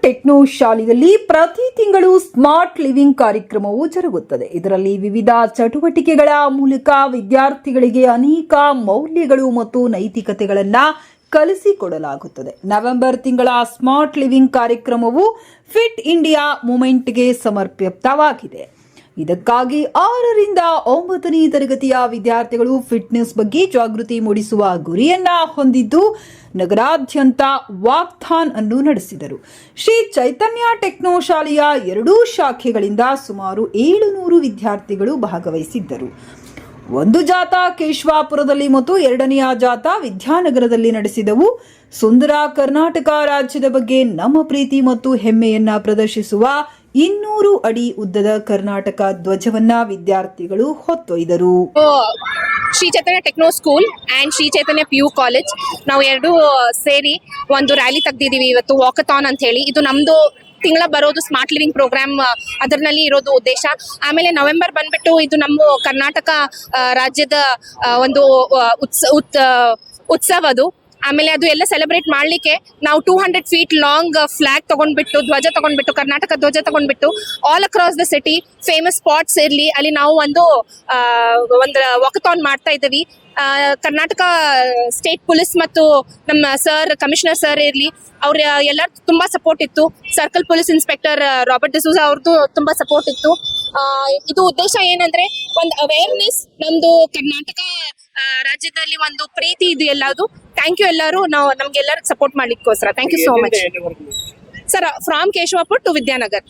Techno ಶಾಲೆಯಲ್ಲಿ ಪ್ರತಿ ತಿಂಗಳು ಸ್ಮಾರ್ಟ್ ಲಿವಿಂಗ್ ಕಾರ್ಯಕ್ರಮವು ಜರುಗುತ್ತದೆ. ಇದರಲ್ಲಿ ವಿವಿಧ ಚಟುವಟಿಕೆಗಳ ಮೂಲಕ ವಿದ್ಯಾರ್ಥಿಗಳಿಗೆ ಅನೇಕ ಮೌಲ್ಯಗಳು ಮತ್ತು ನೈತಿಕತೆಗಳನ್ನು ಕಲಿಸಿಕೊಡಲಾಗುತ್ತದೆ. ನವೆಂಬರ್ ತಿಂಗಳ ಸ್ಮಾರ್ಟ್ ಲಿವಿಂಗ್ ಕಾರ್ಯಕ್ರಮವು ಫಿಟ್ ಇಂಡಿಯಾ ಮೂಮೆಂಟ್ಗೆ ಸಮರ್ಪಿತವಾಗಿದೆ ಇದಕ್ಕಾಗಿ ಆರರಿಂದ ಒಂಬತ್ತನೇ ತರಗತಿಯ ವಿದ್ಯಾರ್ಥಿಗಳು ಫಿಟ್ನೆಸ್ ಬಗ್ಗೆ ಜಾಗೃತಿ ಮೂಡಿಸುವ ಗುರಿಯನ್ನ ಹೊಂದಿದ್ದು ನಗರಾದ್ಯಂತ ವಾಕ್ಥಾನ್ ಅನ್ನು ನಡೆಸಿದರು. ಶ್ರೀ ಚೈತನ್ಯ ಟೆಕ್ನೋ ಶಾಲೆಯ ಎರಡೂ ಶಾಖೆಗಳಿಂದ ಸುಮಾರು ಏಳುನೂರು ವಿದ್ಯಾರ್ಥಿಗಳು ಭಾಗವಹಿಸಿದ್ದರು. ಒಂದು ಜಾಥಾ ಕೇಶವಾಪುರದಲ್ಲಿ ಮತ್ತು ಎರಡನೆಯ ಜಾಥಾ ವಿದ್ಯಾನಗರದಲ್ಲಿ ನಡೆಸಿದವು. ಸುಂದರ ಕರ್ನಾಟಕ ರಾಜ್ಯದ ಬಗ್ಗೆ ನಮ್ಮ ಪ್ರೀತಿ ಮತ್ತು ಹೆಮ್ಮೆಯನ್ನ ಪ್ರದರ್ಶಿಸುವ ಇನ್ನೂರು ಅಡಿ ಉದ್ದದ ಕರ್ನಾಟಕ ಧ್ವಜವನ್ನ ವಿದ್ಯಾರ್ಥಿಗಳು ಹೊತ್ತೊಯ್ದರು. Shri Chaitanya techno school and Shri Chaitanya P college. ನಾವು ಎರಡು ಸೇರಿ ಒಂದು ರ್ಯಾಲಿ ತೆಗ್ದಿದ್ದೀವಿ ಇವತ್ತು ವಾಕಥಾನ್ ಅಂತ ಹೇಳಿ. ಇದು ನಮ್ಮದು ತಿಂಗಳ ಬರೋದು ಸ್ಮಾರ್ಟ್ ಲಿವಿಂಗ್ ಪ್ರೋಗ್ರಾಮ್ ಅದರಲ್ಲಿ ಇರೋದು ಉದ್ದೇಶ. ಆಮೇಲೆ ನವೆಂಬರ್ ಬಂದ್ಬಿಟ್ಟು ಇದು ನಮ್ಮ ಕರ್ನಾಟಕ ರಾಜ್ಯದ ಒಂದು ಉತ್ಸ, ಉತ್ ಉತ್ಸವ ಅದು. ಆಮೇಲೆ ಅದು ಎಲ್ಲ ಸೆಲೆಬ್ರೇಟ್ ಮಾಡ್ಲಿಕ್ಕೆ ನಾವು two hundred feet long flag ತಗೊಂಡ್ಬಿಟ್ಟು, ಧ್ವಜ ತಗೊಂಡ್ಬಿಟ್ಟು, ಕರ್ನಾಟಕ ಧ್ವಜ ತಗೊಂಡ್ಬಿಟ್ಟು all across the city famous spots ಇರಲಿ. ಅಲ್ಲಿ ನಾವು ಒಂದು ಒಂದು ವಾಕಥಾನ್ ಮಾಡ್ತಾ ಇದ್ದೀವಿ. ಕರ್ನಾಟಕ ಸ್ಟೇಟ್ ಪೊಲೀಸ್ ಮತ್ತು ನಮ್ಮ ಸರ್ ಕಮಿಷನರ್ ಸರ್ ಇರಲಿ, ಅವ್ರ ಎಲ್ಲರ ತುಂಬಾ ಸಪೋರ್ಟ್ ಇತ್ತು. Circle police inspector Robert D'Souza ಅವ್ರದ್ದು ತುಂಬಾ ಸಪೋರ್ಟ್ ಇತ್ತು. ಇದು ಉದ್ದೇಶ ಏನಂದ್ರೆ ಒಂದು ಅವೇರ್ನೆಸ್ ನಮ್ದು ಕರ್ನಾಟಕ ರಾಜ್ಯದಲ್ಲಿ ಒಂದು ಪ್ರೀತಿ ಇದು ಎಲ್ಲದು. ಥ್ಯಾಂಕ್ ಯು ಎಲ್ಲರೂ. ನಾವು ನಮ್ಗೆಲ್ಲರಿಗೂ support ಮಾಡ್ಲಿಕ್ಕೋಸ್ಕರ. Thank you so much sir from Keshavapur to Vidyanagar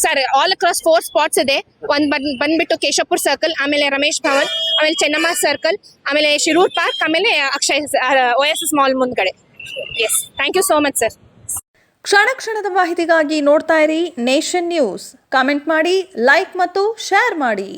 sir all across four spots ಇದೆ. ಒಂದ್ ಬಂದ್ ಬಂದ್ಬಿಟ್ಟು ಕೇಶವಪುರ್ ಸರ್ಕಲ್ ಆಮೇಲೆ ರಮೇಶ್ ಭವನ್ ಆಮೇಲೆ ಚೆನ್ನಮ್ಮ ಸರ್ಕಲ್ ಆಮೇಲೆ ಶಿರೂರ್ ಪಾರ್ಕ್ ಆಮೇಲೆ Akshay O S S mall ಮುಂದ್ಗಡೆ. Yes thank you so much sir ಕ್ಷಣ ಕ್ಷಣದ ಮಾಹಿತಿಗಾಗಿ ನೋಡ್ತಾ ಇರಿ ನೇಷನ್ ನ್ಯೂಸ್ ಕಾಮೆಂಟ್ ಮಾಡಿ ಲೈಕ್ ಮತ್ತು ಶೇರ್ ಮಾಡಿ.